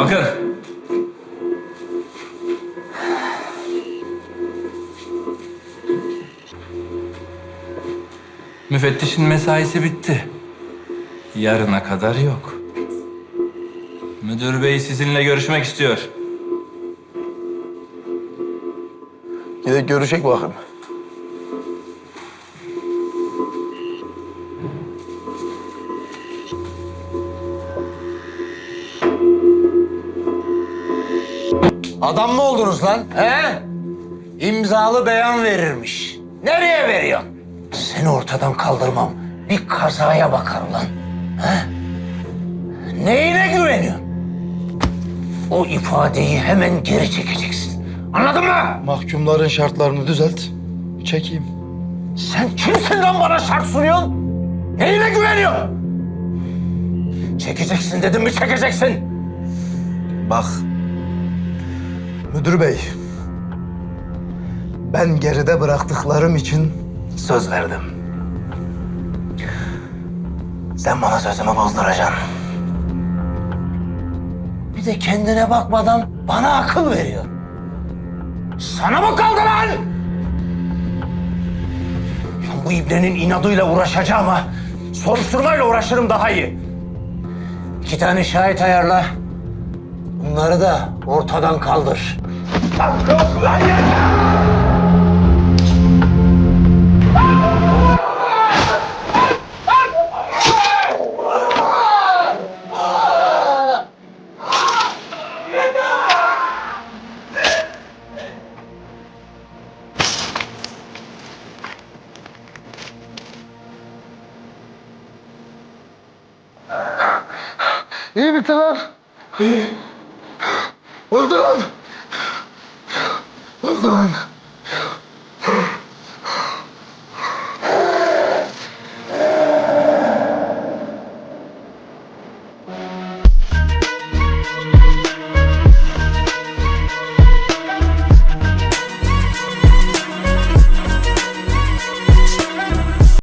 Kalkın. Müfettişin mesaisi bitti. Yarına kadar yok. Müdür bey sizinle görüşmek istiyor. Gidip görecek bakayım. Adam mı oldunuz lan? He? İmzalı beyan verirmiş. Nereye veriyorsun? Seni ortadan kaldırmam. Bir kazaya bakar ulan. He? Neyine güveniyorsun? O ifadeyi hemen geri çekeceksin. Anladın mı? Mahkumların şartlarını düzelt. Çekeyim. Sen kimsin lan bana şart sunuyorsun? Neyine güveniyorsun? Çekeceksin dedim mi çekeceksin. Bak. Müdür bey. Ben geride bıraktıklarım için söz verdim. Sen bana sözümü bozduracaksın. Bir de kendine bakmadan bana akıl veriyor. Sana mı kaldı lan? Ya bu ibnenin inadıyla uğraşacağım ha. Soruşturmayla uğraşırım daha iyi. İki tane şahit ayarla. Bunları da ortadan kaldır. İyi bitti lan. İyi. Öldü lan. 算了